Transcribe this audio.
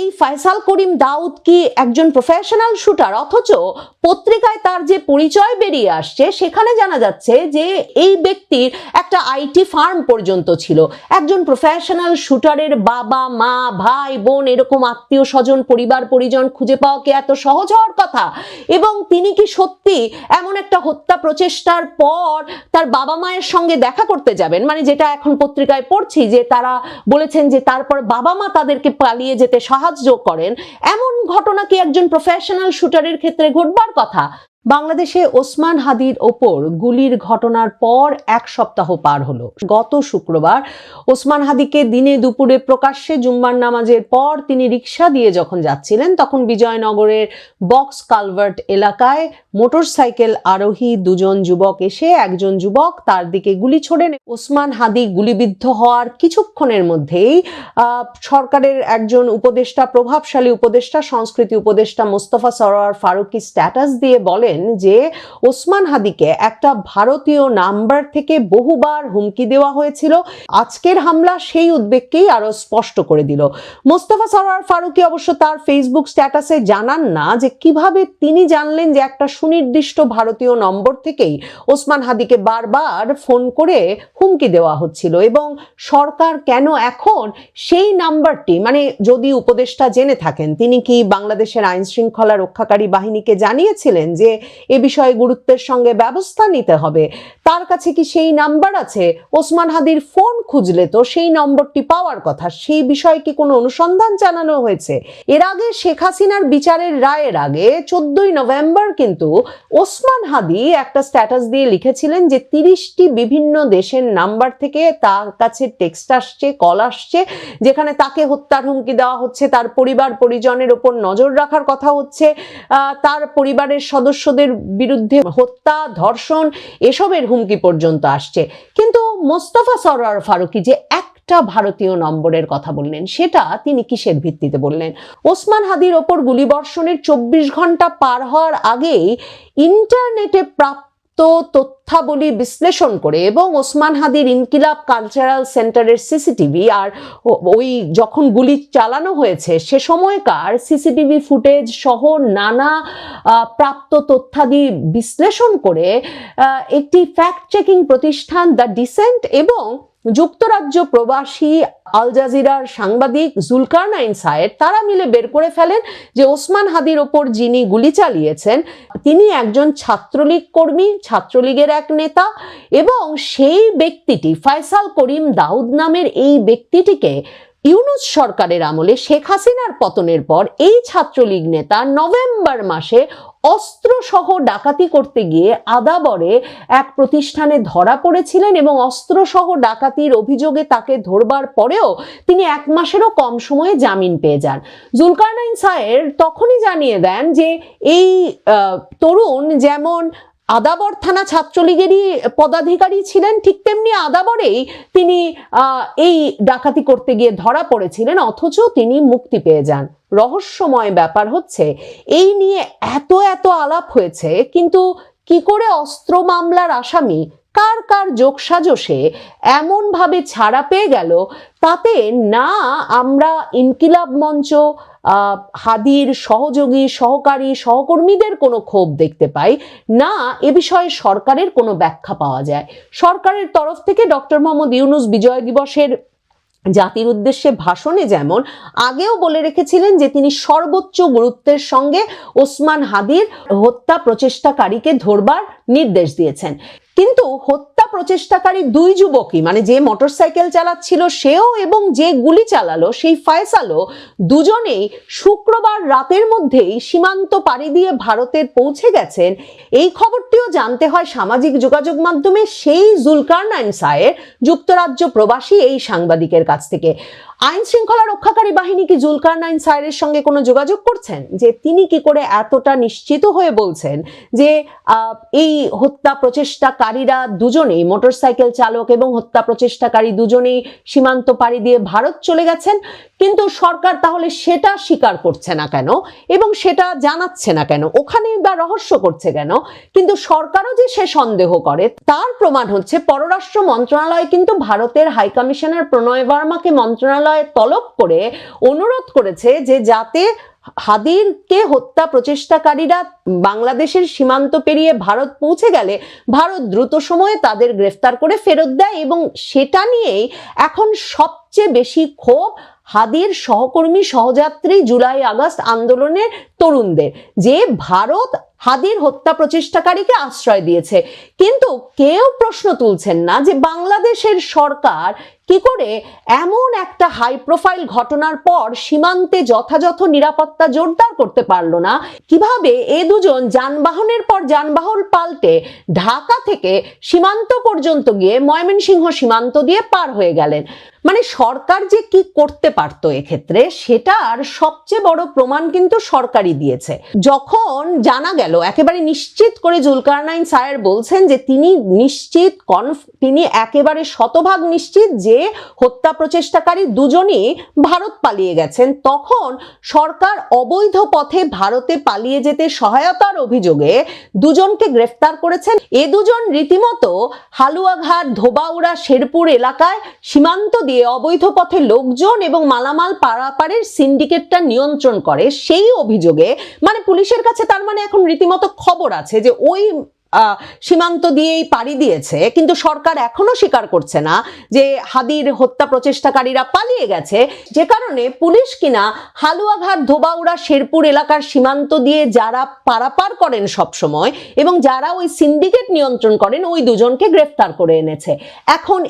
এই ফয়সাল করিম দাউদ কি একজন প্রফেশনাল শুটার অথচ পত্রিকায় তার যে পরিচয় বেরিয়ে আসছে, সেখানে জানা যাচ্ছে যে এই ব্যক্তির একটা আইটি ফার্ম পর্যন্ত ছিল। একজন প্রফেশনাল শুটারের বাবা, মা, ভাই, বোন এরকম আত্মীয় স্বজন, পরিবার, পরিজন খুঁজে পাওয়া কি এত সহজ হওয়ার কথা? এবং তিনি কি সত্যি এমন একটা হত্যা প্রচেষ্টার পর তার বাবা মায়ের সঙ্গে দেখা করতে যাবেন? মানে যেটা এখন পত্রিকায় পড়ছি যে তারা বলেছেন যে তারপর বাবা মা তাদেরকে পালিয়ে যেতে সাহায্য করেন। এমন ঘটনা কি একজন প্রফেশনাল শুটারের ক্ষেত্রে ঘটবার কথা? বাংলাদেশে ওসমান হাদির ওপর গুলির ঘটনার পর এক সপ্তাহ পার হলো। গত শুক্রবার ওসমান হাদিকে দিনে দুপুরে প্রকাশ্যে জুম্মার নামাজের পর তিনি রিক্সা দিয়ে যখন যাচ্ছিলেন, তখন বিজয়নগরের বক্স কালভার্ট এলাকায় মোটরসাইকেল আরোহী দুজন যুবক এসে একজন যুবক তার দিকে গুলি ছোড়েন ওসমান হাদি গুলিবিদ্ধ হওয়ার কিছুক্ষণের মধ্যেই সরকারের একজন উপদেষ্টা, প্রভাবশালী উপদেষ্টা, সংস্কৃতি উপদেষ্টা মোস্তফা সরোয়ার ফারুকি স্ট্যাটাস দিয়ে বলেন যে ওসমান হাদিকে একটা ভারতীয় নাম্বার থেকে বহুবার হুমকি দেওয়া হয়েছিল। আজকের হামলা সেই উদ্বেগকেই আরও স্পষ্ট করে দিল। মোস্তফা সরোয়ার ফারুকি অবশ্য তার ফেসবুক স্ট্যাটাসে জানান না যে কীভাবে তিনি জানলেন যে একটা সুনির্দিষ্ট ভারতীয় নম্বর থেকেই ওসমান হাদিকে বারবার ফোন করে হুমকি দেওয়া হচ্ছিল এবং সরকার কেন এখন সেই নাম্বারটি মানে যদি উপদেষ্টা জেনে থাকেন, তিনি কি বাংলাদেশের আইন শৃঙ্খলা রক্ষাকারী বাহিনীকে জানিয়েছিলেন যে এ বিষয়ে গুরুত্বের সঙ্গে ব্যবস্থা নিতে হবে। তার কাছে কি সেই নাম্বার আছে? ওসমান হাদির ফোন খুঁজলে তো সেই নম্বরটি পাওয়ার কথা। সেই বিষয়ে কি কোনো অনুসন্ধান জানানো হয়েছে? এর আগে শেখ হাসিনার বিচারের রায়ের আগে চোদ্দই নভেম্বর কিন্তু ওসমান হাদি একটা স্ট্যাটাস দিয়ে লিখেছিলেন যে তিরিশটি বিভিন্ন দেশের নাম্বার থেকে তার কাছে টেক্সট আসছে কল আসছে, যেখানে তাকে হত্যার হুমকি দেওয়া হচ্ছে, তার পরিবার পরিজনের ওপর নজর রাখার কথা হচ্ছে তার পরিবারের সদস্যদের বিরুদ্ধে হত্যা, ধর্ষণ, এসবের হুমকি পর্যন্ত আসছে। কিন্তু মোস্তফা সরোয়ার ফারুকি যে একটা ভারতীয় নম্বরের কথা বললেন, সেটা তিনি কিসের ভিত্তিতে বললেন? ওসমান হাদির ওপর গুলিবর্ষণের চব্বিশ ঘণ্টা পার হওয়ার আগেই ইন্টারনেটে প্রাপ্ত তথ্যাবলী বিশ্লেষণ করে এবং ওসমান হাদির ইনকিলাব কালচারাল সেন্টারের সিসিটিভি আর ওই যখন গুলি চালানো হয়েছে, সে সময়কার সিসিটিভি ফুটেজ সহ নানা প্রাপ্ত তথ্যাদি বিশ্লেষণ করে একটি ফ্যাক্ট চেকিং প্রতিষ্ঠান দ্য ডিসেন্ট এবং যুক্তরাজ্য প্রবাসী আল জাজিরার সাংবাদিক জুলকারনাইন সায়েদ তারা মিলে বের করে ফেলেন যে ওসমান হাদির ওপর যিনি গুলি চালিয়েছেন, তিনি একজন ছাত্রলীগ কর্মী, ছাত্রলীগের এক নেতা এবং সেই ব্যক্তিটি ফয়সাল করিম দাউদ নামের এই ব্যক্তিটিকে ইউনুস সরকারের আমলে শেখ হাসিনার পতনের পর এই ছাত্রলীগ নেতা নভেম্বর মাসে অস্ত্র সহ ডাকাতি করতে গিয়ে আদাবরে এক প্রতিষ্ঠানে ধরা পড়েছিলেন এবং অস্ত্র সহ ডাকাতির অভিযোগে তাকে ধরবার পরেও তিনি এক মাসেরও কম সময়ে জামিন পেয়ে যান। জুলকারনাইন সায়ের তখনই জানিয়ে দেন যে এই তরুণ যেমন আদাবর থানা ছাত্রলীগেরই পদাধিকারী ছিলেন, ঠিক তেমনি আদাবরেই তিনি এই ডাকাতি করতে গিয়ে ধরা পড়েছিলেন, অথচ তিনি মুক্তি পেয়ে যান। রহস্যময় ব্যাপার হচ্ছে, এই নিয়ে এত এত আলাপ হয়েছে, কিন্তু কি করে অস্ত্র মামলার আসামি কার কার যোগসাজশে এমনভাবে ছাড়া পেয়ে গেল তাতে না আমরা ইনকিলাব মঞ্চ হাদির সহযোগী, সহকারী, সহকর্মীদের কোনো ক্ষোভ দেখতে পাই, না এ বিষয়ে সরকারের কোনো ব্যাখ্যা পাওয়া যায়। সরকারের তরফ থেকে ডক্টর মোহাম্মদ ইউনুস বিজয় দিবসের জাতির উদ্দেশ্যে ভাষণে যেমন আগেও বলে রেখেছিলেন যে তিনি সর্বোচ্চ গুরুত্বের সঙ্গে ওসমান হাদির হত্যা প্রচেষ্টাকারীকে ধরবার নির্দেশ দিয়েছেন। কিন্তু হত্যা প্রচেষ্টাকারী দুই যুবকই মানে যে মোটরসাইকেল চালাচ্ছিল সেও এবং যে গুলি চালালো, সেই ফয়সালও দুজনেই শুক্রবার রাতের মধ্যেই সীমান্ত পাড়ি দিয়ে ভারতের পৌঁছে গেছেন। এই খবরটিও জানতে হয় সামাজিক যোগাযোগ মাধ্যমে সেই জুলকারনাইন সায়ের, যুক্তরাজ্য প্রবাসী এই সাংবাদিকের কাছ থেকে। আইন শৃঙ্খলা রক্ষাকারী বাহিনী কি জুলকারনাইন সায়ের সঙ্গে কোনো যোগাযোগ করছেন? যে তিনি কি করে এতটা নিশ্চিত হয়ে বলছেন যে এই হত্যা প্রচেষ্টাকারীরা দুজনেই, মোটরসাইকেল চালক এবং হত্যা প্রচেষ্টাকারী দুজনেই সীমান্ত পাড়ি দিয়ে ভারত চলে গেছেন, কিন্তু সরকার তাহলে সেটা স্বীকার করছে না কেন? এবং সেটা জানাচ্ছে না কেন? ওখানেই বা রহস্য করছে কেন? কিন্তু সরকারও যে সে সন্দেহ করে, তার প্রমাণ হচ্ছে পররাষ্ট্র মন্ত্রণালয় কিন্তু ভারতের হাইকমিশনার প্রণয় বর্মাকে মন্ত্রণালয় মন্ত্রণালয়ে তলব করে অনুরোধ করেছে যে যাতে হাদিরকে হত্যা প্রচেষ্টাকারীরা বাংলাদেশের সীমান্ত পেরিয়ে ভারত পৌঁছে গেলে ভারত দ্রুত সময়ে তাদের গ্রেফতার করে ফেরত দেয় এবং সেটা নিয়েই এখন সবচেয়ে বেশি ক্ষোভ হাদির সহকর্মী সহযাত্রী জুলাই আগস্ট আন্দোলনের তরুণদের, যে ভারত হাদির হত্যা প্রচেষ্টাকারীকে আশ্রয় দিয়েছে। কিন্তু কেউ প্রশ্ন তুলছেন না যে বাংলাদেশের সরকার কি করে? এমন একটা হাই প্রোফাইল ঘটনার পর সীমান্তে যথাযথ নিরাপত্তা জোরদার করতে পারল না। কীভাবে এ দুজন যানবাহনের পর যানবাহন পাল্টে ঢাকা থেকে সীমান্ত পর্যন্ত গিয়ে ময়মনসিংহ সীমান্ত দিয়ে পার হয়ে গেলেন? মানে সরকার যে কি করতে পারতো এক্ষেত্রে সেটার সবচেয়ে বড় প্রমাণ কিন্তু সরকারই দিয়েছে। যখন জানা গেল, একেবারে নিশ্চিত করে জুলকারনাইন স্যার বলছেন যে তিনি নিশ্চিত, কনফ, তিনি একেবারে শতভাগ নিশ্চিত যে হত্যা প্রচেষ্টাকারী দুজনই ভারত পালিয়ে গেছেন। তখন সরকার অবৈধ পথে ভারতে পালিয়ে যেতে সহায়তার অভিযোগে দুজনকে গ্রেফতার করেছেন। এ দুজন রীতিমতো হালুয়াঘাট, ধোবাউড়া, শেরপুর এলাকায় সীমান্ত দিয়ে অবৈধ পথে লোকজন এবং মালামাল পারাপারের সিন্ডিকেটটা নিয়ন্ত্রণ করে। সেই অভিযোগে মানে পুলিশের কাছে তার মানে এখন রীতিমতো খবর আছে যে ওই সীমান্ত দিয়েই পাড়ি দিয়েছে, কিন্তু সরকার এখনও স্বীকার করছে না যে হাদির হত্যা প্রচেষ্টাকারীরা পালিয়ে গেছে, যে কারণে পুলিশ কিনা হালুয়াঘাট, ধোবাউড়া, শেরপুর এলাকার সীমান্ত দিয়ে যারা পারাপার করেন সবসময় এবং যারা ওই সিন্ডিকেট নিয়ন্ত্রণ করেন, ওই দুজনকে গ্রেফতার করে এনেছে। এখন